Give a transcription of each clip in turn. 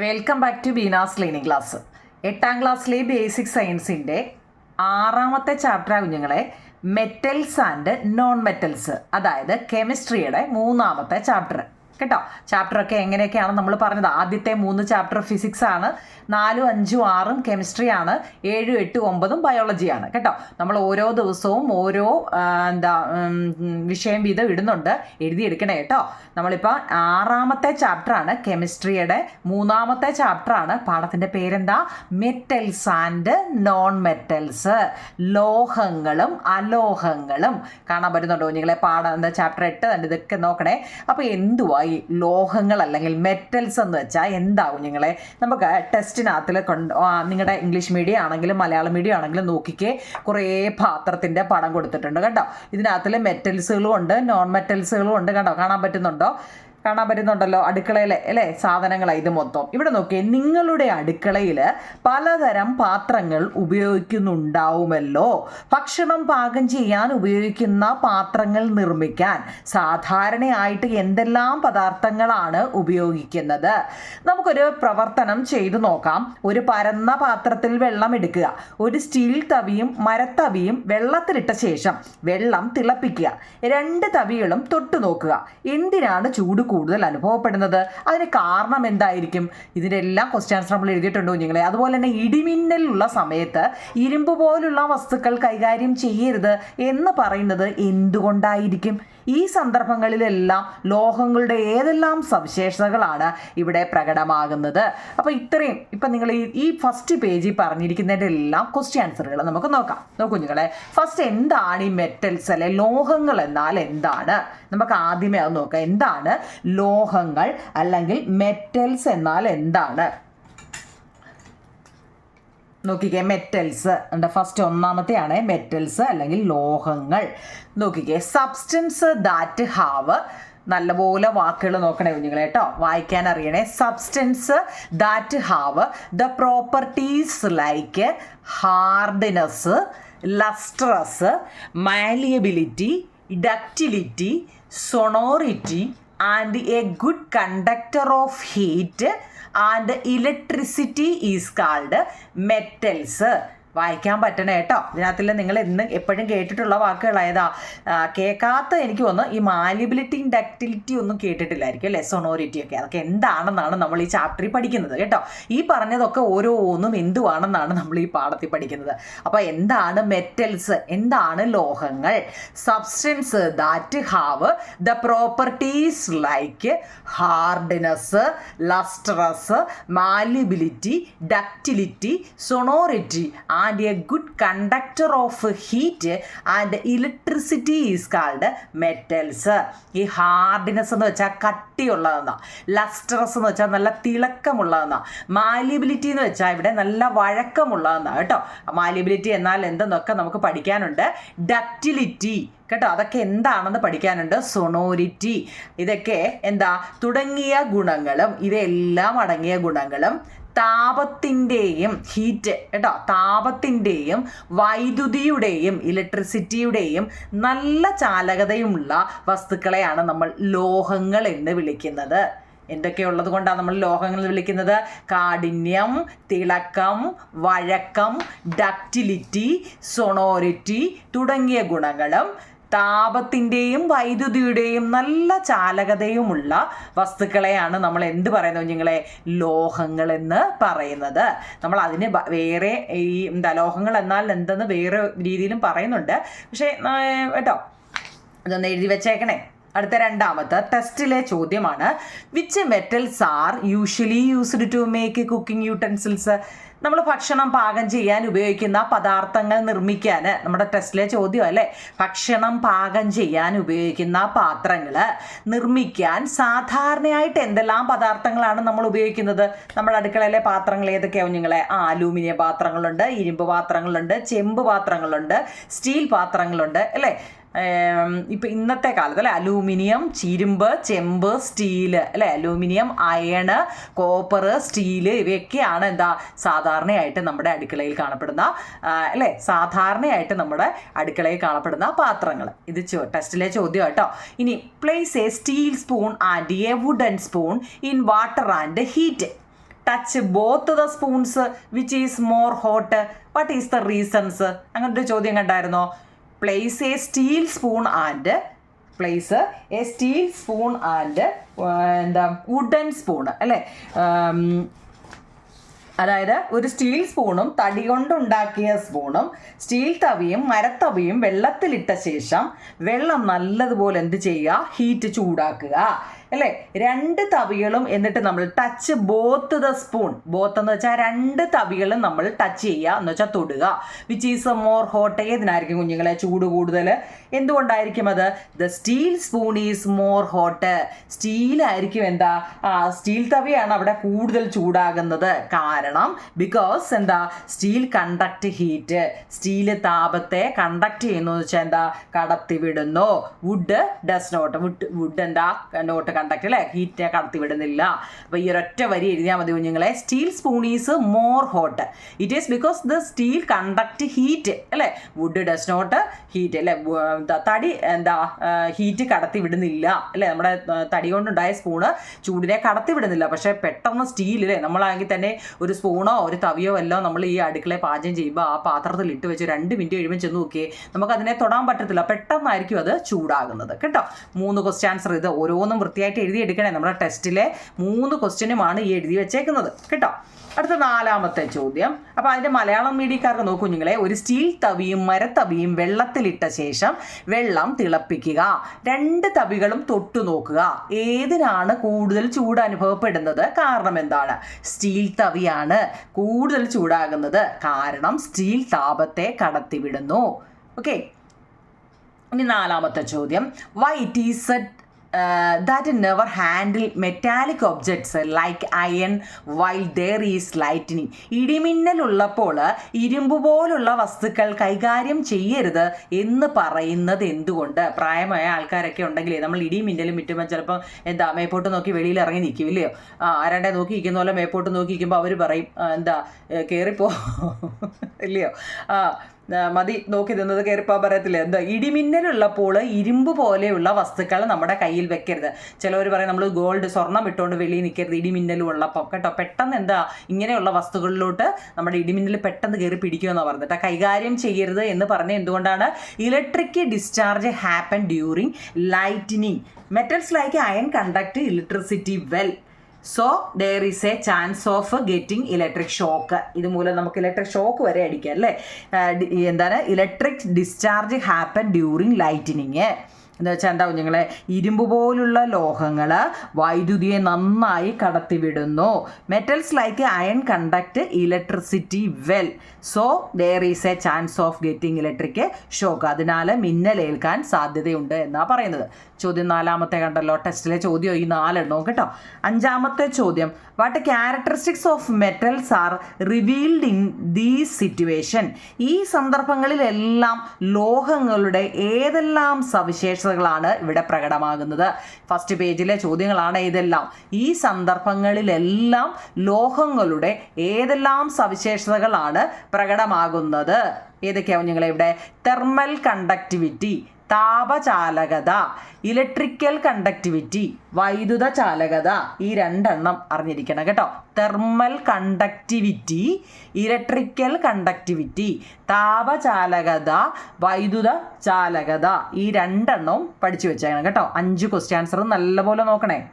Welcome back to Beena's learning class എട്ടാം ക്ലാസ്സിലെ basic സയൻസിന്റെ ആറാമത്തെ ചാപ്റ്റർ കുഞ്ഞുങ്ങളെ മെറ്റൽസ് ആൻഡ് നോൺ മെറ്റൽസ് അതായത് കെമിസ്ട്രിയുടെ മൂന്നാമത്തെ ചാപ്റ്റർ കേട്ടോ? ചാപ്റ്റർ ഒക്കെ എങ്ങനെയൊക്കെയാണ് നമ്മൾ പറഞ്ഞത്? ആദ്യത്തെ മൂന്ന് ചാപ്റ്റർ ഫിസിക്സ് ആണ്. നാലും അഞ്ചും ആറും കെമിസ്ട്രി ആണ്. ഏഴും എട്ടും ഒമ്പതും ബയോളജിയാണ് കേട്ടോ? നമ്മൾ ഓരോ ദിവസവും ഓരോ എന്താ വിഷയം വീതം ഇടുന്നുണ്ട്. എഴുതിയെടുക്കണേ കേട്ടോ? നമ്മളിപ്പോൾ ആറാമത്തെ ചാപ്റ്ററാണ് കെമിസ്ട്രിയുടെ മൂന്നാമത്തെ ചാപ്റ്ററാണ് പാഠത്തിന്റെ പേരെന്താ? മെറ്റൽസ് ആൻഡ് നോൺ മെറ്റൽസ് ലോഹങ്ങളും അലോഹങ്ങളും. കാണാൻ പറ്റുന്നുണ്ടോ? നിങ്ങളെ പാഠം എന്താ? ചാപ്റ്റർ എട്ട് തന്നെ ഇതൊക്കെ നോക്കണേ. അപ്പോൾ എന്തുവാ ഈ ലോഹങ്ങൾ അല്ലെങ്കിൽ മെറ്റൽസ് എന്ന് വെച്ചാൽ എന്താവും നിങ്ങളെ? നമുക്ക് ടെസ്റ്റിനകത്തിൽ കൊണ്ട് നിങ്ങളുടെ ഇംഗ്ലീഷ് മീഡിയം ആണെങ്കിലും മലയാളം മീഡിയം ആണെങ്കിലും നോക്കിക്കേ കുറേ പാത്രത്തിന്റെ പടം കൊടുത്തിട്ടുണ്ട് കേട്ടോ. ഇതിനകത്തിൽ മെറ്റൽസുകളും ഉണ്ട് നോൺ മെറ്റൽസുകളും ഉണ്ട് കേട്ടോ കാണാൻ പറ്റുന്നുണ്ടോ? കാണാൻ പറ്റുന്നുണ്ടല്ലോ അടുക്കളയിലെ അല്ലേ? സാധനങ്ങളാണ് ഇത് മൊത്തം. ഇവിടെ നോക്കിയേ നിങ്ങളുടെ അടുക്കളയിൽ പലതരം പാത്രങ്ങൾ ഉപയോഗിക്കുന്നുണ്ടാവുമല്ലോ. ഭക്ഷണം പാകം ചെയ്യാൻ ഉപയോഗിക്കുന്ന പാത്രങ്ങൾ നിർമ്മിക്കാൻ സാധാരണയായിട്ട് എന്തെല്ലാം പദാർത്ഥങ്ങളാണ് ഉപയോഗിക്കുന്നത്? നമുക്കൊരു പ്രവർത്തനം ചെയ്തു നോക്കാം. ഒരു പരന്ന പാത്രത്തിൽ വെള്ളം എടുക്കുക. ഒരു സ്റ്റീൽ തവിയും മരത്തവിയും വെള്ളത്തിലിട്ട ശേഷം വെള്ളം തിളപ്പിക്കുക. രണ്ട് തവികളും തൊട്ടു നോക്കുക എന്തിനാണ് ചൂട് കൂടുതൽ അനുഭവപ്പെടുന്നത്? അതിന് കാരണം എന്തായിരിക്കും? ഇതിന്റെ എല്ലാ ക്വസ്റ്റ്യൻസ് നമ്മൾ എഴുതിയിട്ടുണ്ടോ നിങ്ങളെ അതുപോലെ തന്നെ ഇടിമിന്നലുള്ള സമയത്ത് ഇരുമ്പ് പോലുള്ള വസ്തുക്കൾ കൈകാര്യം ചെയ്യരുത് എന്ന് പറയുന്നത് എന്തുകൊണ്ടായിരിക്കും? ഈ സന്ദർഭങ്ങളിലെല്ലാം ലോഹങ്ങളുടെ ഏതെല്ലാം സവിശേഷതകളാണ് ഇവിടെ പ്രകടമാകുന്നത്? അപ്പോൾ ഇത്രയും ഇപ്പം നിങ്ങൾ ഈ ഫസ്റ്റ് പേജിൽ പറഞ്ഞിരിക്കുന്നതിന്റെ എല്ലാം ക്വസ്റ്റ്യൻ ആൻസറുകൾ നമുക്ക് നോക്കാം. നോക്കൂ കുഞ്ഞുങ്ങളെ ഫസ്റ്റ് എന്താണ് ഈ മെറ്റൽസ് അല്ലെ ലോഹങ്ങൾ എന്നാൽ എന്താണ്? നമുക്ക് ആദ്യമേ അത് നോക്കാം. എന്താണ് ലോഹങ്ങൾ അല്ലെങ്കിൽ മെറ്റൽസ് എന്നാൽ എന്താണ്? നോക്കിക്കേ മെറ്റൽസ് ഉണ്ട് ഫസ്റ്റ് ഒന്നാമത്തെയാണ് മെറ്റൽസ് അല്ലെങ്കിൽ ലോഹങ്ങൾ. നോക്കിക്കേ സബ്സ്റ്റൻസ് ദാറ്റ് ഹാവ് നല്ലപോലെ വാക്കുകൾ നോക്കണേ കുഞ്ഞുങ്ങളെ കേട്ടോ. വായിക്കാൻ അറിയണേ. Substance that have the properties like hardness lustrous malleability ductility sonority and a good conductor of heat and electricity is called metals വായിക്കാൻ പറ്റണേ കേട്ടോ ഇതിനകത്തിൽ നിങ്ങൾ ഇന്ന് എപ്പോഴും കേട്ടിട്ടുള്ള വാക്കുകളായതാ. ആ, കേൾക്കാത്ത എനിക്ക് തോന്നുന്നു ഈ മാലിബിലിറ്റിയും ഡക്റ്റിലിറ്റി ഒന്നും കേട്ടിട്ടില്ലായിരിക്കും അല്ലേ? സൊണോറിറ്റി ഒക്കെ. അതൊക്കെ എന്താണെന്നാണ് നമ്മൾ ഈ ചാപ്റ്ററിൽ പഠിക്കുന്നത് കേട്ടോ. ഈ പറഞ്ഞതൊക്കെ ഓരോന്നും എന്തുവാണെന്നാണ് നമ്മൾ ഈ പാഠത്തിൽ പഠിക്കുന്നത്. അപ്പോൾ എന്താണ് മെറ്റൽസ് എന്താണ് ലോഹങ്ങൾ? Substance that have the properties like hardness lustrous malleability ductility sonority and a good conductor of heat and electricity is called metals ഈ ഹാർഡ്നെസ് എന്ന് വെച്ചാൽ കട്ടിയുള്ളതെന്ന ലസ്റ്ററസ് എന്ന് വെച്ചാൽ നല്ല തിളക്കമുള്ളതെന്ന മാലിബിലിറ്റി എന്ന് വെച്ചാൽ ഇവിടെ നല്ല വഴക്കമുള്ളതെന്ന കേട്ടോ. മാലിബിലിറ്റി എന്നാൽ എന്തെന്നൊക്കെ നമുക്ക് പഠിക്കാനുണ്ട്? ഡക്റ്റിലിറ്റി കേട്ടോ അതൊക്കെ എന്താണെന്ന് പഠിക്കാനുണ്ട്? സൊണോരിറ്റി ഇതൊക്കെ എന്താ? തുടങ്ങിയ ഗുണങ്ങളും ഇതെല്ലാം അടങ്ങിയ ഗുണങ്ങളും താപത്തിന്റെയും ഹീറ്റ് കേട്ടോ താപത്തിന്റെയും വൈദ്യുതിയുടെയും ഇലക്ട്രിസിറ്റിയുടെയും നല്ല ചാലകതയുമുള്ള വസ്തുക്കളെയാണ് നമ്മൾ ലോഹങ്ങൾ എന്ന് വിളിക്കുന്നത്. എന്തൊക്കെയുള്ളത് കൊണ്ടാണ് നമ്മൾ ലോഹങ്ങൾ വിളിക്കുന്നത്? കാഠിന്യം തിളക്കം വഴക്കം ഡക്റ്റിലിറ്റി സൊണോറിറ്റി തുടങ്ങിയ ഗുണങ്ങളും താപത്തിന്റെയും വൈദ്യുതിയുടെയും നല്ല ചാലകതയുമുള്ള വസ്തുക്കളെയാണ് നമ്മൾ എന്ത് പറയുന്നത് കുഞ്ഞുങ്ങളെ? ലോഹങ്ങൾ എന്ന് പറയുന്നത്. നമ്മൾ അതിന് വേറെ ഈ എന്താ ലോഹങ്ങൾ എന്നാൽ എന്തെന്ന് വേറെ രീതിയിലും പറയുന്നുണ്ട്. പക്ഷേ കേട്ടോ ഇതൊന്ന് എഴുതി വെച്ചേക്കണേ. അടുത്ത രണ്ടാമത്തെ ടെസ്റ്റിലെ ചോദ്യമാണ് which metals are usually used to make cooking utensils നമ്മൾ ഭക്ഷണം പാകം ചെയ്യാൻ ഉപയോഗിക്കുന്ന പദാർത്ഥങ്ങൾ നിർമ്മിക്കാൻ നമ്മുടെ ടെസ്റ്റിലെ ചോദ്യം അല്ലേ? ഭക്ഷണം പാകം ചെയ്യാൻ ഉപയോഗിക്കുന്ന പാത്രങ്ങൾ നിർമ്മിക്കാൻ സാധാരണയായിട്ട് എന്തെല്ലാം പദാർത്ഥങ്ങളാണ് നമ്മൾ ഉപയോഗിക്കുന്നത്? നമ്മുടെ അടുക്കളയിലെ പാത്രങ്ങൾ ഏതൊക്കെയാവും നിങ്ങളെ ആ അലൂമിനിയം പാത്രങ്ങളുണ്ട് ഇരുമ്പ് പാത്രങ്ങളുണ്ട് ചെമ്പ് പാത്രങ്ങളുണ്ട് സ്റ്റീൽ പാത്രങ്ങളുണ്ട് അല്ലേ? ഇപ്പം ഇന്നത്തെ കാലത്ത് അല്ലെ? അലൂമിനിയം ചിരുമ്പ് ചെമ്പ് സ്റ്റീൽ അല്ലെ? അലൂമിനിയം അയണ് കോപ്പർ സ്റ്റീൽ ഇവയൊക്കെയാണ് എന്താ സാധാരണയായിട്ട് നമ്മുടെ അടുക്കളയിൽ കാണപ്പെടുന്ന അല്ലെ? സാധാരണയായിട്ട് നമ്മുടെ അടുക്കളയിൽ കാണപ്പെടുന്ന പാത്രങ്ങൾ ഇത് ടെസ്റ്റിലെ ചോദ്യം കേട്ടോ ഇനി place a steel spoon and a wooden spoon in water and heat touch both the spoons which is more hot what is the reasons അങ്ങനത്തെ ചോദ്യം കണ്ടായിരുന്നോ? Place a steel spoon and place a steel spoon and എന്താ wooden spoon അല്ലേ? അതായത് ഒരു steel സ്പൂണും തടി കൊണ്ടുണ്ടാക്കിയ സ്പൂണും സ്റ്റീൽ തവിയും മരത്തവിയും വെള്ളത്തിലിട്ട ശേഷം വെള്ളം നല്ലതുപോലെ എന്ത് ചെയ്യുക? ഹീറ്റ് ചൂടാക്കുക. അല്ലേ? രണ്ട് തവികളും എന്നിട്ട് നമ്മൾ touch both the spoon both എന്ന് വെച്ചാൽ രണ്ട് തവികളും നമ്മൾ ടച്ച് ചെയ്യുക എന്ന് വെച്ചാൽ തൊടുക. Which is a more hot ഏതിനായിരിക്കും കുഞ്ഞുങ്ങളെ? ചൂട് കൂടുതൽ എന്തുകൊണ്ടായിരിക്കും അത്? The steel spoon is more hot സ്റ്റീലായിരിക്കും എന്താ? സ്റ്റീൽ തവിയാണ് അവിടെ കൂടുതൽ ചൂടാകുന്നത്. കാരണം ബിക്കോസ് എന്താ? സ്റ്റീൽ കണ്ടക്ട് ഹീറ്റ് സ്റ്റീൽ താപത്തെ കണ്ടക്ട് ചെയ്യുന്നു വെച്ചാൽ എന്താ? കടത്തിവിടുന്നു. Wood does not wood wood എന്താ? നോട്ട് കണ്ടക്ട് അല്ലേ ഹീറ്റ് കടത്തിവിടുന്നില്ല അപ്പോൾ ഈ ഒരൊറ്റ വരി എഴുതിയാൽ മതി കുഞ്ഞുങ്ങളെ. Steel spoon is more hot it is because the steel conduct heat അല്ലേ? വുഡ് ഡസ് നോട്ട് ഹീറ്റ് അല്ലേ? തടി എന്താ ഹീറ്റ് കടത്തി വിടുന്നില്ല അല്ലേ? നമ്മുടെ തടി കൊണ്ടുണ്ടായ സ്പൂണ് ചൂടിനെ കടത്തി വിടുന്നില്ല പക്ഷേ പെട്ടെന്ന് സ്റ്റീൽ അല്ലേ നമ്മളാണെങ്കിൽ തന്നെ ഒരു സ്പൂണോ ഒരു തവിയോ എല്ലാം നമ്മൾ ഈ അടുക്കളയിൽ പാചകം ചെയ്യുമ്പോൾ ആ പാത്രത്തിൽ ഇട്ട് വെച്ച് രണ്ട് മിനിറ്റ് കഴിയുമ്പോൾ ചെന്ന് നോക്കിയേ നമുക്ക് അതിനെ തൊടാൻ പറ്റത്തില്ല. പെട്ടെന്നായിരിക്കും അത് ചൂടാകുന്നത്. കേട്ടോ? മൂന്ന് ക്വസ്റ്റ്യൻ ആൻസർ ഇത്. ഓരോന്നും വൃത്തിയായിട്ട് എഴുതിയെടുക്കണേ. നമ്മുടെ ടെസ്റ്റിലെ മൂന്ന് ക്വസ്റ്റ്യനുമാണ് ഈ എഴുതി വെച്ചേക്കുന്നത്. കേട്ടോ? അടുത്ത നാലാമത്തെ ചോദ്യം. അപ്പോൾ അതിന്റെ മലയാളം മീഡിയക്കാർക്ക് നോക്കൂ കുഞ്ഞുങ്ങളെ. ഒരു സ്റ്റീൽ തവിയും മരത്തവിയും വെള്ളത്തിലിട്ട ശേഷം വെള്ളം തിളപ്പിക്കുക. രണ്ട് തവികളും തൊട്ടു നോക്കുക. ഏതിനാണ് കൂടുതൽ ചൂട് അനുഭവപ്പെടുന്നത്? കാരണം എന്താണ്? സ്റ്റീൽ തവിയാണ് കൂടുതൽ ചൂടാകുന്നത്. കാരണം സ്റ്റീൽ താപത്തെ കടത്തിവിടുന്നു. ഓക്കെ. ഇനി നാലാമത്തെ ചോദ്യം. Why it is that never handle metallic objects like iron while there is lightning ഇടിമിന്നലുള്ളപ്പോൾ ഇരുമ്പ് പോലുള്ള വസ്തുക്കൾ കൈകാര്യം ചെയ്യരുത് എന്ന് പറയുന്നത് എന്തുകൊണ്ട്? പ്രായമായ ആൾക്കാരൊക്കെ ഉണ്ടെങ്കിൽ നമ്മൾ ഇടിമിന്നലും മിറ്റുമ്പോൾ ചിലപ്പോൾ എന്താ മേപ്പോട്ട് നോക്കി വെളിയിൽ ഇറങ്ങി നിൽക്കും ഇല്ലയോ? ആരാണ്ടെ നോക്കി ഇരിക്കുന്ന പോലെ മേപ്പോട്ട് നോക്കി നിൽക്കുമ്പോൾ അവർ പറയും എന്താ കയറിപ്പോ ഇല്ലയോ? ആ, മതി നോക്കി നിന്നത് കയറിപ്പോ പറയത്തില്ല? എന്താ ഇടിമിന്നലുള്ളപ്പോൾ ഇരുമ്പ് പോലെയുള്ള വസ്തുക്കൾ നമ്മുടെ കയ്യിൽ വെക്കരുത്. ചിലവർ പറയും നമ്മൾ ഗോൾഡ് സ്വർണം ഇട്ടുകൊണ്ട് വെളിയിൽ നിൽക്കരുത് ഇടിമിന്നലും ഉള്ളപ്പോൾ. കേട്ടോ പെട്ടെന്ന് എന്താ ഇങ്ങനെയുള്ള വസ്തുക്കളിലോട്ട് നമ്മുടെ ഇടിമിന്നൽ പെട്ടെന്ന് കയറി പിടിക്കുമെന്നാണ് പറഞ്ഞിട്ട് കൈകാര്യം ചെയ്യരുത് എന്ന് പറഞ്ഞ എന്തുകൊണ്ടാണ്? Electric discharge happen during lightning metals like iron conduct electricity well so there is a chance of getting electric shock ഇതുമൂലം നമുക്ക് ഇലക്ട്രിക് ഷോക്ക് വരെ അടിക്കാം അല്ലേ? എന്താണ്? Electric discharge happen during lightning എന്ന് വെച്ചാൽ എന്താ കുഞ്ഞുങ്ങളെ ഇരുമ്പ് പോലുള്ള ലോഹങ്ങൾ വൈദ്യുതിയെ നന്നായി കടത്തിവിടുന്നു. Metals like iron conduct electricity well so there is a chance of getting electric shock അതിനാൽ മിന്നലേൽക്കാൻ സാധ്യതയുണ്ട് എന്നാണ് പറയുന്നത്. ചോദ്യം നാലാമത്തെ കണ്ടല്ലോ. ടെസ്റ്റിലെ ചോദ്യം ഈ നാലെണ്ണവും കേട്ടോ അഞ്ചാമത്തെ ചോദ്യം. What characteristics of metals are revealed in these situation ഈ സന്ദർഭങ്ങളിലെല്ലാം ലോഹങ്ങളുടെ ഏതെല്ലാം സവിശേഷതകളാണ് ഇവിടെ പ്രകടമാകുന്നത്? ഫസ്റ്റ് പേജിലെ ചോദ്യങ്ങളാണ് ഇതെല്ലാം. ഈ സന്ദർഭങ്ങളിലെല്ലാം ലോഹങ്ങളുടെ ഏതെല്ലാം സവിശേഷതകളാണ് പ്രകടമാകുന്നത്? ഏതൊക്കെയാവും നിങ്ങളെ ഇവിടെ? തെർമൽ കണ്ടക്ടിവിറ്റി താപചാലകത ഇലക്ട്രിക്കൽ കണ്ടക്ടിവിറ്റി വൈദ്യുത ചാലകത ഈ രണ്ടെണ്ണം അറിഞ്ഞിരിക്കണം കേട്ടോ. തെർമൽ കണ്ടക്ടിവിറ്റി ഇലക്ട്രിക്കൽ കണ്ടക്ടിവിറ്റി താപചാലകത വൈദ്യുത ചാലകത ഈ രണ്ടെണ്ണവും പഠിച്ചു വെച്ചേക്കണം കേട്ടോ. അഞ്ച് ക്വസ്റ്റ്യൻ നല്ലപോലെ നോക്കണേ.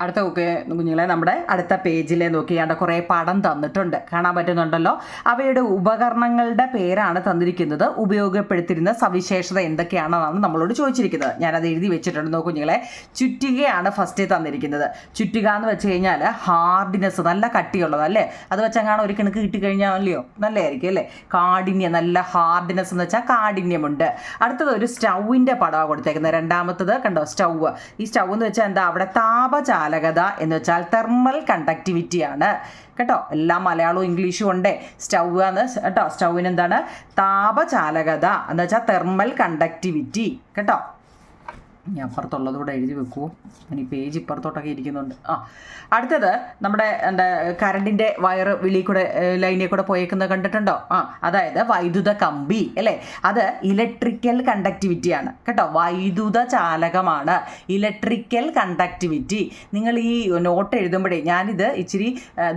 അടുത്ത കുഞ്ഞുങ്ങളെ നമ്മുടെ അടുത്ത പേജിലെ നോക്കിയാണ്ട് കുറേ പടം തന്നിട്ടുണ്ട്. കാണാൻ പറ്റുന്നുണ്ടല്ലോ? അവയുടെ ഉപകരണങ്ങളുടെ പേരാണ് തന്നിരിക്കുന്നത്. ഉപയോഗപ്പെടുത്തിരുന്ന സവിശേഷത എന്തൊക്കെയാണെന്നാണ് നമ്മളോട് ചോദിച്ചിരിക്കുന്നത്. ഞാനത് എഴുതി വെച്ചിട്ടുണ്ട് കുഞ്ഞുങ്ങളെ? ചുറ്റികയാണ് ഫസ്റ്റ് തന്നിരിക്കുന്നത്. ചുറ്റിക എന്ന് വെച്ച് കഴിഞ്ഞാൽ ഹാർഡിനെസ് നല്ല കട്ടിയുള്ളത് അല്ലേ? അത് വെച്ചങ്ങാണ് ഒരു കിണക്ക് കിട്ടിക്കഴിഞ്ഞാൽ അല്ലയോ? നല്ലതായിരിക്കും അല്ലേ? കാഠിന്യം നല്ല ഹാർഡിനെസ് എന്ന് വെച്ചാൽ കാഠിന്യമുണ്ട്. അടുത്തത് ഒരു സ്റ്റൗവിന്റെ പടമാണ് കൊടുത്തേക്കുന്നത്. രണ്ടാമത്തത് കണ്ടോ? സ്റ്റൗവ്. ഈ സ്റ്റൗ എന്ന് വെച്ചാൽ എന്താ? അവിടെ താപചാലകത ചാലകത എന്ന് വെച്ചാൽ തെർമൽ കണ്ടക്ടിവിറ്റിയാണ് കേട്ടോ? എല്ലാം മലയാളവും ഇംഗ്ലീഷും ഉണ്ട്. സ്റ്റൗ എന്ന് കേട്ടോ? സ്റ്റൗവിന് എന്താണ്? താപചാലകത എന്ന് വെച്ചാൽ തെർമൽ കണ്ടക്ടിവിറ്റി കേട്ടോ? ഇനി അപ്പുറത്തുള്ളത് കൂടെ എഴുതി വെക്കൂ ഇനി പേജ് ഇപ്പുറത്തോട്ടൊക്കെ ഇരിക്കുന്നുണ്ട്. ആ അടുത്തത് നമ്മുടെ എന്താ കറണ്ടിന്റെ വയർ വിളി കൂടെ ലൈനിൽ കൂടെ പോയേക്കുന്നത് കണ്ടിട്ടുണ്ടോ? ആ അതായത് വൈദ്യുത കമ്പി അല്ലേ? അത് ഇലക്ട്രിക്കൽ കണ്ടക്ടിവിറ്റി ആണ്. കേട്ടോ വൈദ്യുത ചാലകമാണ് ഇലക്ട്രിക്കൽ കണ്ടക്ടിവിറ്റി നിങ്ങൾ ഈ നോട്ട് എഴുതുമ്പോഴേ ഞാനിത് ഇച്ചിരി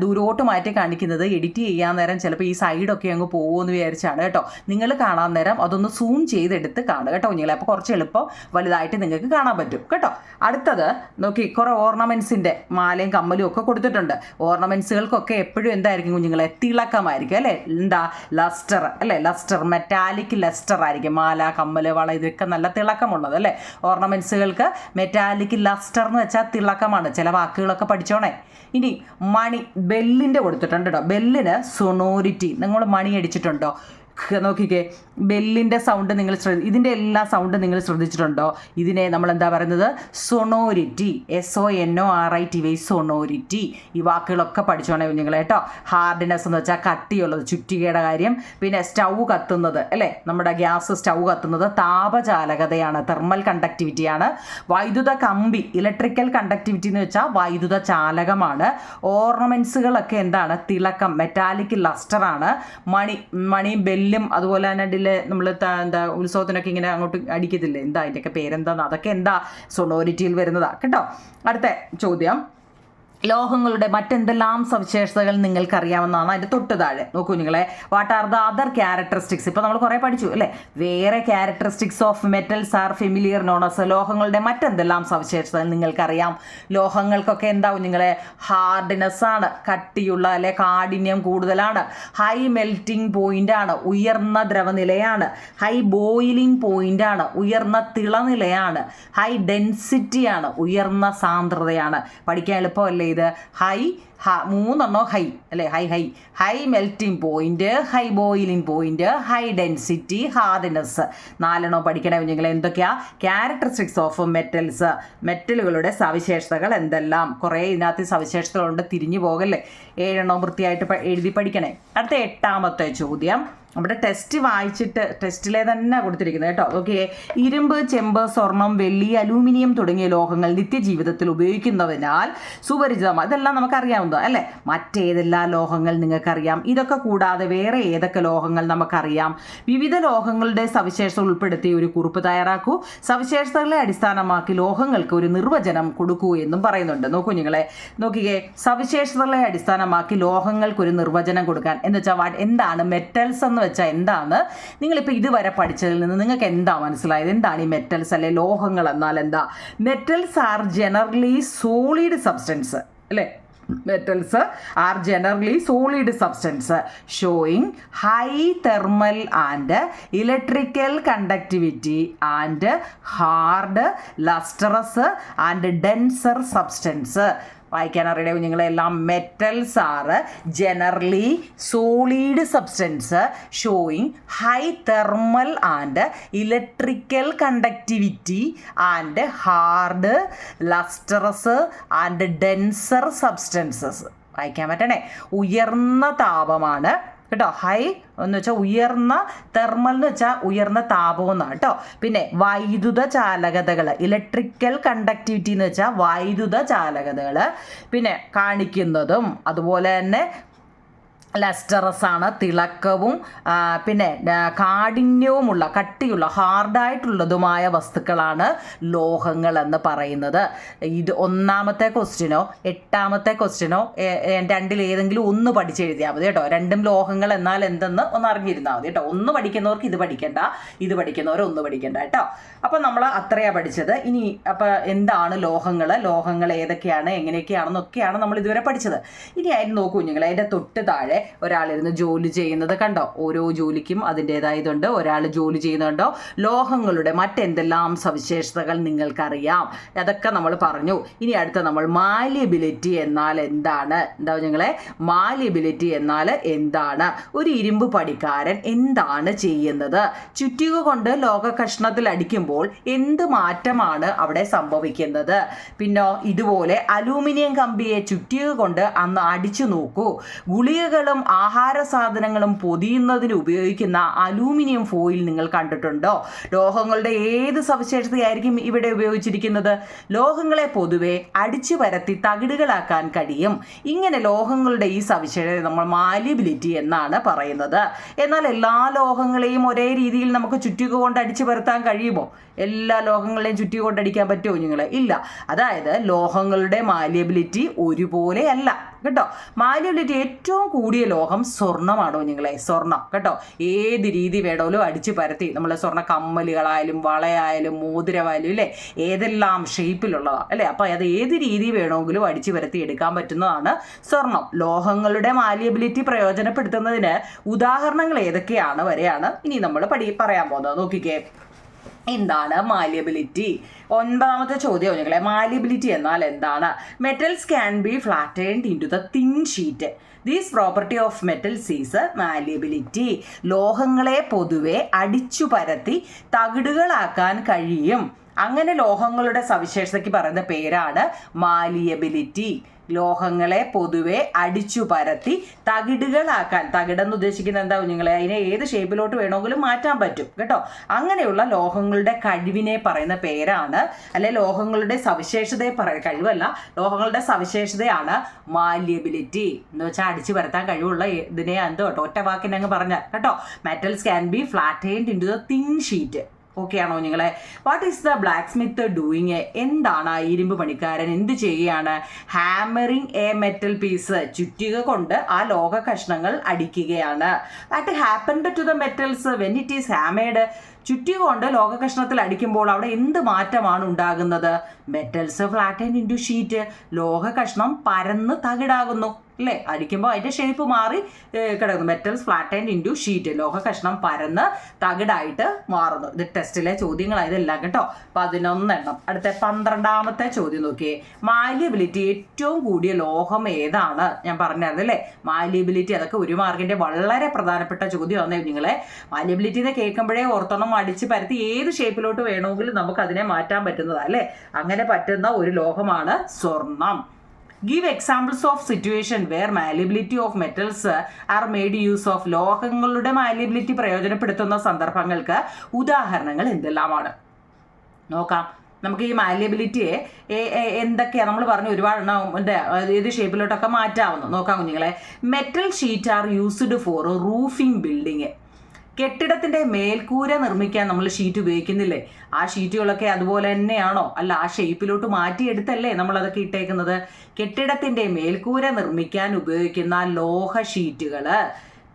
ദൂരോട്ട് മാറ്റി കാണിക്കുന്നത് എഡിറ്റ് ചെയ്യാൻ നേരം ചിലപ്പോൾ ഈ സൈഡൊക്കെ അങ്ങ് പോകുമെന്ന് വിചാരിച്ചാണ് കേട്ടോ. നിങ്ങൾ കാണാൻ നേരം അതൊന്ന് സൂം ചെയ്തെടുത്ത് കാണുക കേട്ടോ കുഞ്ഞുങ്ങളെ. അപ്പോൾ കുറച്ച് എളുപ്പം വലുതായിട്ട് നിങ്ങൾക്ക് കാണാൻ പറ്റും. കേട്ടോ? അടുത്തത് നോക്കി കുറേ ഓർണമെന്റ്സിന്റെ മാലയും കമ്മലും ഒക്കെ കൊടുത്തിട്ടുണ്ട്. ഓർണമെന്റ്സുകൾക്കൊക്കെ എപ്പോഴും എന്തായിരിക്കും കുഞ്ഞുങ്ങളെ? തിളക്കമായിരിക്കും അല്ലേ? എന്താ? ലസ്റ്റർ അല്ലേ? ലസ്റ്റർ മെറ്റാലിക് ലസ്റ്റർ ആയിരിക്കും. മാല കമ്മൽ വള ഇതൊക്കെ നല്ല തിളക്കമുള്ളത് അല്ലേ? ഓർണമെന്റ്സുകൾക്ക് മെറ്റാലിക് ലസ്റ്റർ എന്ന് വെച്ചാൽ തിളക്കമാണ്. ചില വാക്കുകളൊക്കെ പഠിച്ചോണേ. ഇനി മണി ബെല്ലിന്റെ കൊടുത്തിട്ടുണ്ട് കേട്ടോ ബെല്ലിന് സൊണോരിറ്റി നിങ്ങൾ മണി അടിച്ചിട്ടുണ്ടോ? നോക്കിക്കേ. ബെല്ലിന്റെ സൗണ്ട് നിങ്ങൾ ശ്രദ്ധ ഇതിന്റെ എല്ലാ സൗണ്ട് നിങ്ങൾ ശ്രദ്ധിച്ചിട്ടുണ്ടോ? ഇതിനെ നമ്മൾ എന്താ പറയുന്നത്? Sonority S O N O R I T Y sonority ഈ വാക്കുകളൊക്കെ പഠിച്ചോണേ നിങ്ങൾ കേട്ടോ. ഹാർഡ്നെസ് എന്ന് വെച്ചാൽ കട്ടിയുള്ളത് ചുറ്റികയുടെ കാര്യം. പിന്നെ സ്റ്റൗ കത്തുന്നത് അല്ലേ? നമ്മുടെ ഗ്യാസ് സ്റ്റൗ കത്തുന്നത് താപചാലകതയാണ് തെർമൽ കണ്ടക്ടിവിറ്റിയാണ് വൈദ്യുത കമ്പി ഇലക്ട്രിക്കൽ കണ്ടക്ടിവിറ്റി എന്ന് വെച്ചാൽ വൈദ്യുത ചാലകമാണ്. ഓർണമെൻസുകളൊക്കെ എന്താണ്? തിളക്കം മെറ്റാലിക് ലസ്റ്ററാണ് മണി മണി ബെല്ലും അതുപോലെ തന്നെ ഡിലെ നമ്മൾ എന്താ ഉത്സവത്തിനൊക്കെ ഇങ്ങനെ അങ്ങോട്ട് അടിക്കത്തില്ലേ? എന്താ അതിന്റെയൊക്കെ പേരെന്താന്ന്? അതൊക്കെ എന്താ? സൊണോരിറ്റിയിൽ വരുന്നതാ. കേട്ടോ? അടുത്ത ചോദ്യം. ലോഹങ്ങളുടെ മറ്റെന്തെല്ലാം സവിശേഷതകൾ നിങ്ങൾക്കറിയാമെന്നാണ് അതിന്റെ തൊട്ട് താഴെ നോക്കൂ നിങ്ങളെ what are the other characteristics ഇപ്പോൾ നമ്മൾ കുറേ പഠിച്ചു അല്ലേ? വേറെ characteristics of metals are familiar known as ലോഹങ്ങളുടെ മറ്റെന്തെല്ലാം സവിശേഷതകൾ നിങ്ങൾക്കറിയാം? ലോഹങ്ങൾക്കൊക്കെ എന്താവും നിങ്ങളെ? ഹാർഡ്നെസ് ആണ് കട്ടിയുള്ള അല്ലെ കാഠിന്യം കൂടുതലാണ്. ഹൈ മെൽറ്റിംഗ് പോയിന്റ് ആണ് ഉയർന്ന ദ്രവനിലയാണ്. ഹൈ ബോയിലിംഗ് പോയിന്റ് ആണ് ഉയർന്ന തിളനിലയാണ്. ഹൈ ഡെൻസിറ്റിയാണ് ഉയർന്ന സാന്ദ്രതയാണ്. പഠിക്കാൻ എളുപ്പമല്ലേ? ഇത് ഹൈ ഹ മൂന്നെണ്ണോ ഹൈ അല്ലേ? High high high melting point high boiling point high density hardness നാലെണ്ണോ പഠിക്കണ കുഞ്ഞുങ്ങൾ എന്തൊക്കെയാ? ക്യാരക്ടറിസ്റ്റിക്സ് ഓഫ് മെറ്റൽസ് മെറ്റലുകളുടെ സവിശേഷതകൾ എന്തെല്ലാം? കുറേ ഇതിനകത്ത് സവിശേഷതകളുണ്ട് തിരിഞ്ഞു പോകല്ലേ? ഏഴെണ്ണം വൃത്തിയായിട്ട് എഴുതി പഠിക്കണേ. അടുത്ത എട്ടാമത്തെ ചോദ്യം. നമ്മുടെ ടെസ്റ്റ് വായിച്ചിട്ട് ടെസ്റ്റിലെ തന്നെ കൊടുത്തിരിക്കുന്നത് കേട്ടോ. ഓക്കെ ഇരുമ്പ് ചെമ്പ് സ്വർണം വെള്ളി അലൂമിനിയം തുടങ്ങിയ ലോഹങ്ങൾ നിത്യജീവിതത്തിൽ ഉപയോഗിക്കുന്നതിനാൽ സുപരിചിതമാണ്. ഇതെല്ലാം നമുക്കറിയാവുന്നതാണ് അല്ലേ? മറ്റേതെല്ലാം ലോഹങ്ങൾ നിങ്ങൾക്കറിയാം. ഇതൊക്കെ കൂടാതെ വേറെ ഏതൊക്കെ ലോഹങ്ങൾ നമുക്കറിയാം? വിവിധ ലോഹങ്ങളുടെ സവിശേഷത ഉൾപ്പെടുത്തി ഒരു കുറിപ്പ് തയ്യാറാക്കൂ. സവിശേഷതകളെ അടിസ്ഥാനമാക്കി ലോഹങ്ങൾക്ക് ഒരു നിർവചനം കൊടുക്കൂ എന്നും പറയുന്നുണ്ട്. നോക്കൂ നിങ്ങളെ നോക്കിക്കേ. സവിശേഷതകളെ അടിസ്ഥാനമാക്കി ലോഹങ്ങൾക്ക് ഒരു നിർവചനം കൊടുക്കാൻ. എന്ന് വെച്ചാൽ എന്താണ്? മെറ്റൽസ് എന്ന് വെച്ചാൽ എന്താണ്? നിങ്ങളിപ്പോൾ ഇതുവരെ പഠിച്ചതിൽ നിന്ന് നിങ്ങൾക്ക് എന്താ മനസ്സിലായത്? എന്താണ് ഈ മെറ്റൽസ് അല്ലെ? ലോഹങ്ങൾ എന്നാൽ എന്താ? Metals are generally solid substance അല്ലേ? Metals are generally solid substance showing high thermal and electrical conductivity and hard lustrous and denser substance വായിക്കാൻ അറിയണേ കുഞ്ഞുങ്ങളെല്ലാം. Metals are generally solid substance showing high thermal and electrical conductivity and hard lustrous and denser substances വായിക്കാൻ പറ്റണേ. ഉയർന്ന താപമാണ് കേട്ടോ. High എന്ന് വെച്ചാൽ ഉയർന്ന thermal എന്ന് വെച്ചാൽ ഉയർന്ന താപം എന്നാണ് കേട്ടോ. പിന്നെ വൈദ്യുത ചാലകതകൾ ഇലക്ട്രിക്കൽ കണ്ടക്ടിവിറ്റി എന്ന് വെച്ചാൽ വൈദ്യുത ചാലകതകൾ പിന്നെ കാണിക്കുന്നതും അതുപോലെ തന്നെ ലസ്റ്ററസ് ആണ് തിളക്കവും പിന്നെ കാഠിന്യവുമുള്ള കട്ടിയുള്ള ഹാർഡായിട്ടുള്ളതുമായ വസ്തുക്കളാണ് ലോഹങ്ങൾ എന്ന് പറയുന്നത്. ഇത് ഒന്നാമത്തെ ക്വസ്റ്റ്യനോ എട്ടാമത്തെ ക്വസ്റ്റ്യനോ രണ്ടിൽ ഏതെങ്കിലും ഒന്ന് പഠിച്ചെഴുതിയാൽ മതി കേട്ടോ. രണ്ടും ലോഹങ്ങൾ എന്നാൽ എന്തെന്ന് ഒന്ന് അറിഞ്ഞിരുന്നാൽ മതി കേട്ടോ. ഒന്ന് പഠിക്കുന്നവർക്ക് ഇത് പഠിക്കണ്ട ഇത് പഠിക്കുന്നവർ ഒന്ന് പഠിക്കണ്ട കേട്ടോ. അപ്പം നമ്മൾ അത്രയാണ് പഠിച്ചത്. ഇനി അപ്പോൾ എന്താണ് ലോഹങ്ങൾ ലോഹങ്ങൾ ഏതൊക്കെയാണ്? എങ്ങനെയൊക്കെയാണെന്നൊക്കെയാണ് നമ്മൾ ഇതുവരെ പഠിച്ചത്. ഇനി അതിന് നോക്കൂ കുഞ്ഞുങ്ങളെ. അതിന്റെ തൊട്ട് താഴെ ഒരാളിരുന്ന് ജോലി ചെയ്യുന്നത് കണ്ടോ? ഓരോ ജോലിക്കും അതിന്റെതായതുണ്ട്. ഒരാൾ ജോലി ചെയ്യുന്നുണ്ടോ? ലോഹങ്ങളുടെ മറ്റെന്തെല്ലാം സവിശേഷതകൾ നിങ്ങൾക്കറിയാം? അതൊക്കെ നമ്മൾ പറഞ്ഞു. ഇനി അടുത്ത നമ്മൾ മാലിയബിലിറ്റി എന്നാൽ എന്താണ്? എന്താ ഞങ്ങളെ മാലിയബിലിറ്റി എന്നാൽ എന്താണ്? ഒരു ഇരുമ്പ് പടിക്കാരൻ എന്താണ് ചെയ്യുന്നത്? ചുറ്റിക കൊണ്ട് ലോക കഷ്ണത്തിൽ അടിക്കുമ്പോൾ എന്ത് മാറ്റമാണ് അവിടെ സംഭവിക്കുന്നത്? പിന്നോ ഇതുപോലെ അലൂമിനിയം കമ്പിയെ ചുറ്റിക കൊണ്ട് അന്ന് അടിച്ചു നോക്കൂ. ഗുളികകളും ആഹാര സാധനങ്ങളും പൊതിയുന്നതിന് ഉപയോഗിക്കുന്ന അലൂമിനിയം ഫോയിൽ നിങ്ങൾ കണ്ടിട്ടുണ്ടോ? ലോഹങ്ങളുടെ ഏത് സവിശേഷതയായിരിക്കും ഇവിടെ ഉപയോഗിച്ചിരിക്കുന്നത്? ലോഹങ്ങളെ പൊതുവെ അടിച്ചു പരത്തി തകിടുകളാക്കാൻ കഴിയും. ഇങ്ങനെ ലോഹങ്ങളുടെ ഈ സവിശേഷത നമ്മൾ മാലിബിലിറ്റി എന്നാണ് പറയുന്നത്. എന്നാൽ എല്ലാ ലോഹങ്ങളെയും ഒരേ രീതിയിൽ നമുക്ക് ചുറ്റിക കൊണ്ട് അടിച്ചു പരത്താൻ കഴിയുമോ? എല്ലാ ലോഹങ്ങളെയും ചുറ്റിക കൊണ്ട് അടിക്കാൻ പറ്റുമോ നിങ്ങൾ ഇല്ല. അതായത് ലോഹങ്ങളുടെ മാലിയബിലിറ്റി ഒരുപോലെ അല്ല. കേട്ടോ? മാലിയബിലിറ്റി ഏറ്റവും കൂടിയ ലോഹം സ്വർണമാണോ നിങ്ങളെ? സ്വർണം കേട്ടോ? ഏത് രീതി വേണമെങ്കിലും അടിച്ച് പരത്തി. നമ്മൾ സ്വർണ കമ്മലുകളായാലും വളയായാലും മോതിരമായാലും അല്ലേ? ഏതെല്ലാം ഷേപ്പിലുള്ളതാണ് അല്ലേ? അപ്പോൾ അത് ഏത് രീതി വേണമെങ്കിലും അടിച്ച് പരത്തി എടുക്കാൻ പറ്റുന്നതാണ് സ്വർണം. ലോഹങ്ങളുടെ മാലിയബിലിറ്റി പ്രയോജനപ്പെടുത്തുന്നതിന് ഉദാഹരണങ്ങൾ ഏതൊക്കെയാണ്? വരെയാണ് ഇനി നമ്മൾ പടി പറയാൻ പോകുന്നത്. നോക്കിക്കേ. എന്താണ് മാലിയബിലിറ്റി ഒൻപതാമത്തെ ചോദ്യം നിങ്ങളെ. മാലിയബിലിറ്റി എന്നാൽ എന്താണ്? Metals can be flattened into the thin sheet these property of metals is malleability ലോഹങ്ങളെ പൊതുവെ അടിച്ചു പരത്തി തകിടുകളാക്കാൻ കഴിയും. അങ്ങനെ ലോഹങ്ങളുടെ സവിശേഷതയ്ക്ക് പറയുന്ന പേരാണ് മാലിയബിലിറ്റി. ലോഹങ്ങളെ പൊതുവെ അടിച്ചു പരത്തി തകിടുകളാക്കാൻ തകിടെന്ന് ഉദ്ദേശിക്കുന്നത് എന്താ കുഞ്ഞുങ്ങളെ? അതിനെ ഏത് ഷേപ്പിലോട്ട് വേണമെങ്കിലും മാറ്റാൻ പറ്റും കേട്ടോ? അങ്ങനെയുള്ള ലോഹങ്ങളുടെ കഴിവിനെ പറയുന്ന പേരാണ് അല്ലെ ലോഹങ്ങളുടെ സവിശേഷതയെ പറയുന്ന കഴിവല്ല ലോഹങ്ങളുടെ സവിശേഷതയാണ് മാലിയബിലിറ്റി. എന്ന് വെച്ചാൽ അടിച്ചു പരത്താൻ കഴിവുള്ള ഇതിനെ എന്തോ കേട്ടോ ഒറ്റ വാക്കിനങ്ങ് പറഞ്ഞാൽ കേട്ടോ? Metals can be flat into the thin sheet okay ആണോ നിങ്ങളെ? What is the blacksmith doing എന്താണ് ഇരുമ്പ് പണിക്കാരൻ എന്ത് ചെയ്യുകയാണ്? ഹാമറിങ് എ മെറ്റൽ പീസ് ചുറ്റുക കൊണ്ട് ആ ലോഹ കഷ്ണങ്ങൾ അടിക്കുകയാണ്. What happened to the metals when it is hammered ചുറ്റിക കൊണ്ട് ലോക കഷ്ണത്തിൽ അടിക്കുമ്പോൾ അവിടെ എന്ത് മാറ്റമാണ് ഉണ്ടാകുന്നത്? മെറ്റൽസ് ഫ്ലാറ്റൻ ഇന്റു ഷീറ്റ് ലോഹ കഷ്ണം പരന്ന് തകിടാകുന്നു. അല്ലേ അടിക്കുമ്പോൾ അതിന്റെ ഷേപ്പ് മാറി കിടക്കുന്നു. മെറ്റൽസ് ആൻഡ് ഇന്റു ഷീറ്റ് ലോഹ കഷ്ണം പരന്ന് തകിടായിട്ട് മാറുന്നു. ഇത് ടെസ്റ്റിലെ ചോദ്യങ്ങളായതെല്ലാം കേട്ടോ. പതിനൊന്നെണ്ണം. അടുത്ത പന്ത്രണ്ടാമത്തെ ചോദ്യം നോക്കിയേ. മാലിയബിലിറ്റി ഏറ്റവും കൂടിയ ലോഹം ഏതാണ്? ഞാൻ പറഞ്ഞായിരുന്നു അല്ലേ മാലിയബിലിറ്റി അതൊക്കെ ഒരു മാർക്കിന്റെ വളരെ പ്രധാനപ്പെട്ട ചോദ്യമാണ് നിങ്ങളെ മാലിയബിലിറ്റി എന്ന് കേൾക്കുമ്പോഴേ ഓർത്തോണം അടിച്ച് പരത്തി ഏത് ഷേപ്പിലോട്ട് വേണമെങ്കിലും നമുക്ക് അതിനെ മാറ്റാൻ പറ്റുന്നതാണ് അല്ലേ അങ്ങനെ പറ്റുന്ന ഒരു ലോഹമാണ് സ്വർണം. Give examples of situation where malleability of metals are made use of ലോഹങ്ങളുടെ മാലിബിലിറ്റി പ്രയോജനപ്പെടുത്തുന്ന സന്ദർഭങ്ങൾക്ക് ഉദാഹരണങ്ങൾ എന്തെല്ലാമാണ്? നോക്കാം. നമുക്ക് ഈ മാലിയബിലിറ്റിയെ എന്തൊക്കെയാണ് നമ്മൾ പറഞ്ഞു ഒരുപാട് എണ്ണം ഉണ്ട്. ഏത് ഷേപ്പിലോട്ടൊക്കെ മാറ്റാവുന്നു. നോക്കാം കുഞ്ഞുങ്ങളെ. Metal sheet are used for roofing building കെട്ടിടത്തിന്റെ മേൽക്കൂര നിർമ്മിക്കാൻ നമ്മൾ ഷീറ്റ് ഉപയോഗിക്കുന്നില്ലേ? ആ ഷീറ്റുകളൊക്കെ അതുപോലെ തന്നെയാണോ? അല്ല ആ ഷേപ്പിലോട്ട് മാറ്റിയെടുത്തല്ലേ നമ്മൾ അതൊക്കെ ഇട്ടേക്കുന്നത്? കെട്ടിടത്തിന്റെ മേൽക്കൂര നിർമ്മിക്കാൻ ഉപയോഗിക്കുന്ന ലോഹ ഷീറ്റുകൾ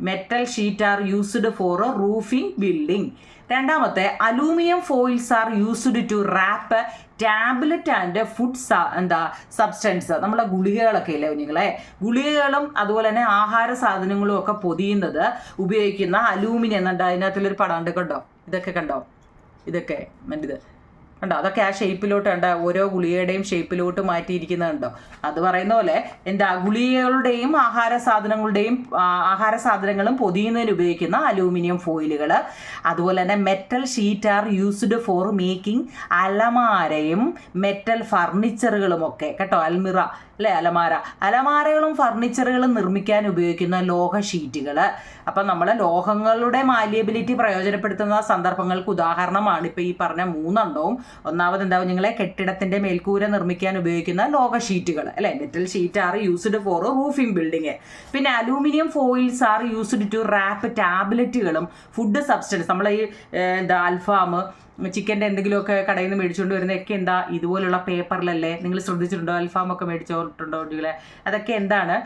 metal sheet are used for roofing building രണ്ടാമത്തെ aluminium foils are used to wrap tablet and food എന്താ സബ്സ്റ്റൻസ്. നമ്മളെ ഗുളികകളൊക്കെ ഇല്ലേ കുഞ്ഞുങ്ങളെ? ഗുളികകളും അതുപോലെ തന്നെ ആഹാര സാധനങ്ങളും ഒക്കെ പൊതിയുന്നത് ഉപയോഗിക്കുന്ന അലൂമിനിയം. എന്നുണ്ട് അതിനകത്തുള്ളൊരു പടം കണ്ടോ? ഇതൊക്കെ കണ്ടോ? ഇതൊക്കെ മറ്റേത് കണ്ടോ? അതൊക്കെ ആ ഷേപ്പിലോട്ട് കണ്ട? ഓരോ ഗുളികയുടെയും ഷേപ്പിലോട്ട് മാറ്റിയിരിക്കുന്നത് കണ്ടോ അത് പറയുന്ന പോലെ എന്താ ഗുളികകളുടെയും ആഹാര സാധനങ്ങളുടെയും ആഹാര സാധനങ്ങളും പൊതിയുന്നതിന് ഉപയോഗിക്കുന്ന അലൂമിനിയം ഫോയിലുകൾ അതുപോലെ തന്നെ metal sheet are used for making അലമാരയും metal ഫർണിച്ചറുകളും ഒക്കെ. കേട്ടോ അൽമിറ. അല്ലേ അലമാര? അലമാരകളും ഫർണിച്ചറുകളും നിർമ്മിക്കാൻ ഉപയോഗിക്കുന്ന ലോഹ ഷീറ്റുകൾ അപ്പം നമ്മൾ ലോഹങ്ങളുടെ മാലിയബിലിറ്റി പ്രയോജനപ്പെടുത്തുന്ന സന്ദർഭങ്ങൾക്ക് ഉദാഹരണമാണ് ഇപ്പോൾ ഈ പറഞ്ഞ മൂന്നെണ്ണവും. ഒന്നാമത് എന്താവും? നിങ്ങളെ കെട്ടിടത്തിന്റെ മേൽക്കൂര നിർമ്മിക്കാൻ ഉപയോഗിക്കുന്ന ലോഹ ഷീറ്റുകൾ അല്ലെ metal sheet are used for roofing building പിന്നെ aluminium foils are used to wrap ടാബ്ലറ്റുകളും food substance നമ്മൾ ഈ എന്താ അൽഫാം ചിക്കന്റെ എന്തെങ്കിലുമൊക്കെ കടയിൽ നിന്ന് മേടിച്ചുകൊണ്ട് വരുന്നതൊക്കെ എന്താ? ഇതുപോലുള്ള പേപ്പറിലല്ലേ? നിങ്ങൾ ശ്രദ്ധിച്ചിട്ടുണ്ടോ? അൽഫാം ഒക്കെ മേടിച്ചോട്ടുണ്ടോ കുട്ടികളെ? അതൊക്കെ എന്താണ്?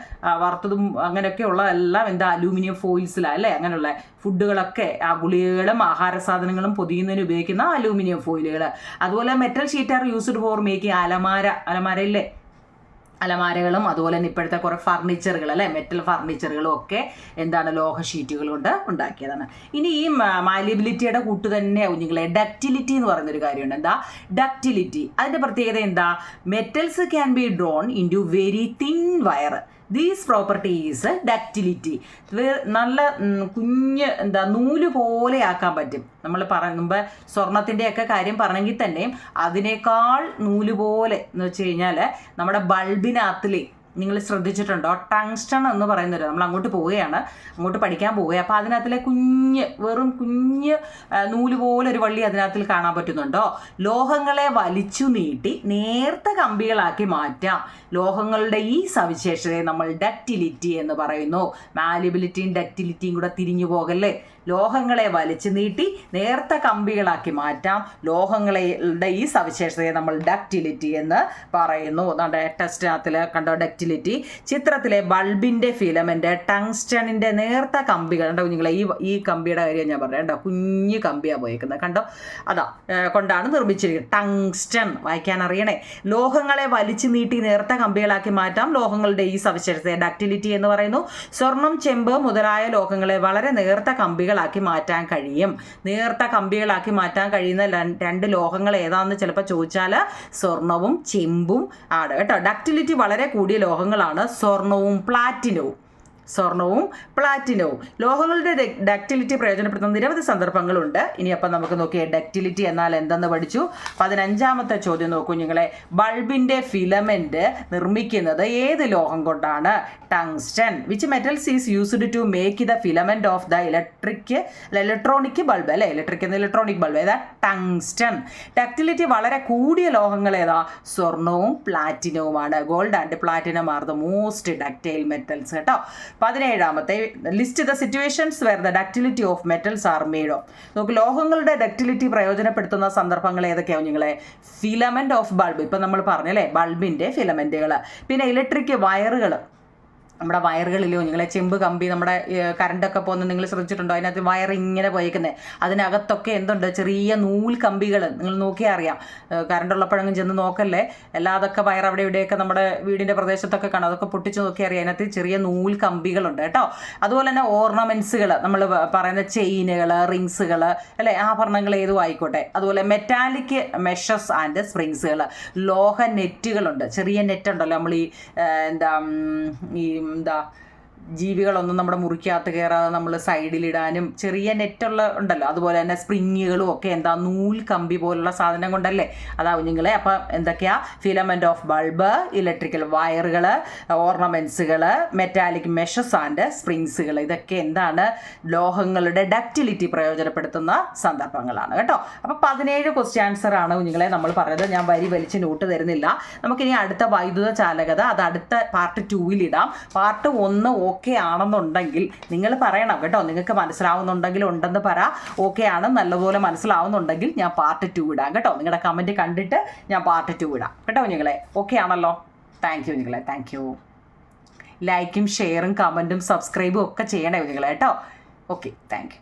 വറുത്തതും അങ്ങനെയൊക്കെ ഉള്ളതെല്ലാം എന്താ? അലൂമിനിയം ഫോയിൽസിലാണ് അല്ലേ? അങ്ങനെയുള്ള ഫുഡുകളൊക്കെ ആ ഗുളികകളും ആഹാര സാധനങ്ങളും പൊതിയുന്നതിന് ഉപയോഗിക്കുന്ന അലൂമിനിയം ഫോയിലുകൾ അതുപോലെ metal sheet are used for making അലമാര. അലമാരയില്ലേ? അലമാരകളും അതുപോലെ തന്നെ ഇപ്പോഴത്തെ കുറേ ഫർണിച്ചറുകൾ അല്ലെ? മെറ്റൽ ഫർണിച്ചറുകളും ഒക്കെ എന്താണ് ലോഹ ഷീറ്റുകൾ കൊണ്ട് ഉണ്ടാക്കിയതാണ്. ഇനി ഈ മാലിബിലിറ്റിയുടെ കൂട്ട് തന്നെ കുഞ്ഞുങ്ങളെ ഡക്റ്റിലിറ്റി എന്ന് പറയുന്നൊരു കാര്യമുണ്ട്. എന്താ? ഡക്റ്റിലിറ്റി അതിന്റെ പ്രത്യേകത എന്താ? Metals can be drawn in very thin wire these properties ductility നല്ല കുഞ്ഞ് എന്താ നൂൽ പോലെ ആക്കാൻ പറ്റും. നമ്മൾ പറയുമ്പോൾ സ്വർണത്തിന്റെയൊക്കെ കാര്യം പറഞ്ഞെങ്കിൽ തന്നെയും അതിനേക്കാൾ നൂൽ പോലെ എന്ന് വെച്ച് കഴിഞ്ഞാൽ നമ്മുടെ ബൾബിനകത്തിൽ നിങ്ങൾ ശ്രദ്ധിച്ചിട്ടുണ്ടോ? ടങ്സ്റ്റൺ എന്ന് പറയുന്നത് നമ്മൾ അങ്ങോട്ട് പോവുകയാണ്. അങ്ങോട്ട് പഠിക്കാൻ പോവുക അപ്പോൾ അതിനകത്തിലെ കുഞ്ഞ് വെറും കുഞ്ഞ് നൂൽ പോലെ ഒരു വള്ളി അതിനകത്തിൽ കാണാൻ പറ്റുന്നുണ്ടോ? ലോഹങ്ങളെ വലിച്ചു നീട്ടി നേർത്ത കമ്പികളാക്കി മാറ്റാം. ലോഹങ്ങളുടെ ഈ സവിശേഷതയെ നമ്മൾ ഡക്റ്റിലിറ്റി എന്ന് പറയുന്നു. മാലിബിലിറ്റിയും ഡക്റ്റിലിറ്റിയും കൂടെ തിരിഞ്ഞു പോകല്ലേ? ലോഹങ്ങളെ വലിച്ചു നീട്ടി നേർത്ത കമ്പികളാക്കി മാറ്റാം. ലോഹങ്ങളുടെ ഈ സവിശേഷതയെ നമ്മൾ ഡക്റ്റിലിറ്റി എന്ന് പറയുന്നു. നമ്മുടെ ടെസ്റ്റിനകത്തിൽ കണ്ടോ ഡക്റ്റിലിറ്റി? ചിത്രത്തിലെ ബൾബിന്റെ ഫിലമെന്റ് ടങ്സ്റ്റണിന്റെ നേർത്ത കമ്പികൾ. കണ്ടോ കുഞ്ഞുങ്ങളെ ഈ ഈ കമ്പിയുടെ കാര്യം ഞാൻ പറഞ്ഞു. കേട്ടോ കുഞ്ഞു കമ്പിയാണ് പോയേക്കുന്നത്. കണ്ടോ? അതാ കൊണ്ടാണ് നിർമ്മിച്ചിരിക്കുന്നത്. ടങ്സ്റ്റൺ വായിക്കാൻ അറിയണേ. ലോഹങ്ങളെ വലിച്ചു നീട്ടി നേർത്ത കമ്പികളാക്കി മാറ്റാം. ലോഹങ്ങളുടെ ഈ സവിശേഷതയെ ഡക്റ്റിലിറ്റി എന്ന് പറയുന്നു. സ്വർണം ചെമ്പ് മുതലായ ലോഹങ്ങളെ വളരെ നേർത്ത കമ്പികളാക്കി മാറ്റാൻ കഴിയും. നേർത്ത കമ്പികളാക്കി മാറ്റാൻ കഴിയുന്ന രണ്ട് ലോഹങ്ങൾ ഏതാണെന്ന് ചിലപ്പോൾ ചോദിച്ചാൽ സ്വർണവും ചെമ്പും ആണ്. കേട്ടോ. ഡക്റ്റിലിറ്റി വളരെ കൂടിയ ലോഹങ്ങളാണ്. സ്വർണവും പ്ലാറ്റിനവും സ്വർണവും പ്ലാറ്റിനവും. ലോഹങ്ങളുടെ ഡക്റ്റിലിറ്റി പ്രയോജനപ്പെടുത്തുന്ന നിരവധി സന്ദർഭങ്ങളുണ്ട്. ഇനി അപ്പം നമുക്ക് നോക്കിയേ ഡക്റ്റിലിറ്റി എന്നാൽ എന്തെന്ന് പഠിച്ചു? പതിനഞ്ചാമത്തെ ചോദ്യം നോക്കൂ നിങ്ങളെ. ബൾബിന്റെ ഫിലമെന്റ് നിർമ്മിക്കുന്നത് ഏത് ലോഹം കൊണ്ടാണ്? Tungsten. Which metals is used to make the filament of the electric electronic bulb അല്ലേ? ഇലക്ട്രിക് എന്ന ഇലക്ട്രോണിക് ബൾബ് ഏതാ? ടങ്സ്റ്റൺ ഡക്റ്റിലിറ്റി വളരെ കൂടിയ ലോഹങ്ങൾ ഏതാ? സ്വർണവും പ്ലാറ്റിനവുമാണ്. Gold and platinum are the most ductile metals കേട്ടോ? പതിനേഴാമത്തെ list the situations where the ductility of metals are made of നമുക്ക് ലോഹങ്ങളുടെ ഡക്ടിലിറ്റി പ്രയോജനപ്പെടുത്തുന്ന സന്ദർഭങ്ങൾ ഏതൊക്കെയാവും നിങ്ങളെ? ഫിലമെന്റ് ഓഫ് ബൾബ് ഇപ്പം നമ്മൾ പറഞ്ഞല്ലേ ബൾബിന്റെ ഫിലമെന്റുകൾ പിന്നെ ഇലക്ട്രിക് വയറുകൾ നമ്മുടെ വയറുകളിലോ നിങ്ങളെ ചെമ്പ് കമ്പി നമ്മുടെ കറണ്ടൊക്കെ പോകുന്ന നിങ്ങൾ ശ്രദ്ധിച്ചിട്ടുണ്ടോ? അതിനകത്ത് വയർ ഇങ്ങനെ പോയേക്കുന്നത് അതിനകത്തൊക്കെ എന്തുണ്ട്? ചെറിയ നൂൽ കമ്പികൾ നിങ്ങൾ നോക്കിയാൽ അറിയാം. കറണ്ടുള്ളപ്പോഴെങ്കിലും ചെന്ന് നോക്കല്ലേ? അല്ലാതൊക്കെ വയർ അവിടെ ഇവിടെയൊക്കെ നമ്മുടെ വീടിന്റെ പ്രദേശത്തൊക്കെ കാണാം. അതൊക്കെ പൊട്ടിച്ച് നോക്കിയാൽ അറിയാം. അതിനകത്ത് ചെറിയ നൂൽ കമ്പികളുണ്ട് കേട്ടോ. അതുപോലെ തന്നെ ഓർണമെന്റ്സുകൾ നമ്മൾ പറയുന്ന ചെയിനുകൾ റിങ്സുകൾ അല്ലേ? ആഭരണങ്ങൾ ഏതും ആയിക്കോട്ടെ. അതുപോലെ മെറ്റാലിക് മെഷസ് ആൻഡ് സ്പ്രിങ്സുകൾ ലോഹ നെറ്റുകളുണ്ട്. ചെറിയ നെറ്റ് ഉണ്ടല്ലോ നമ്മൾ ഈ എന്താ ഈ എന്താ ജീവികളൊന്നും നമ്മുടെ മുറിക്കകത്ത് കയറാതെ നമ്മൾ സൈഡിലിടാനും ചെറിയ നെറ്റുള്ള ഉണ്ടല്ലോ അതുപോലെ തന്നെ സ്പ്രിങ്ങുകളും ഒക്കെ എന്താ നൂൽ കമ്പി പോലുള്ള സാധനം കൊണ്ടല്ലേ അതാ കുഞ്ഞുങ്ങളെ അപ്പം എന്തൊക്കെയാ? ഫിലമെന്റ് ഓഫ് ബൾബ് ഇലക്ട്രിക്കൽ വയറുകൾ ഓർണമെന്റ്സുകൾ മെറ്റാലിക് മെഷസ് ആൻഡ് സ്പ്രിങ്സുകൾ ഇതൊക്കെ എന്താണ്? ലോഹങ്ങളുടെ ഡക്റ്റിലിറ്റി പ്രയോജനപ്പെടുത്തുന്ന സന്ദർഭങ്ങളാണ് കേട്ടോ. അപ്പം പതിനേഴ് ക്വസ്റ്റ്യൻ ആൻസർ ആണ് കുഞ്ഞുങ്ങളെ നമ്മൾ പറഞ്ഞത്. ഞാൻ വരി വലിച്ച് നോട്ട് തരുന്നില്ല. നമുക്കിനി അടുത്ത വൈദ്യുത ചാലകത അത് അടുത്ത പാർട്ട് ടൂവിൽ ഇടാം. പാർട്ട് ഒന്ന് ഓക്കെ ആണെന്നുണ്ടെങ്കിൽ നിങ്ങൾ പറയണം കേട്ടോ നിങ്ങൾക്ക് മനസ്സിലാവുന്നുണ്ടെങ്കിൽ ഉണ്ടെന്ന് പറ. ഓക്കെ ആണ് നല്ലപോലെ മനസ്സിലാവുന്നുണ്ടെങ്കിൽ ഞാൻ പാർട്ട് ടു ഇടാം കേട്ടോ. നിങ്ങളുടെ കമന്റ് കണ്ടിട്ട് ഞാൻ പാർട്ട് ടു ഇടാം. കേട്ടോ കുഞ്ഞുങ്ങളെ? ഓക്കെ ആണല്ലോ? താങ്ക് യു കുഞ്ഞുങ്ങളെ താങ്ക് യു ലൈക്കും ഷെയറും കമന്റും സബ്സ്ക്രൈബും ഒക്കെ ചെയ്യണേ കുഞ്ഞുങ്ങളെ കേട്ടോ. Okay thank you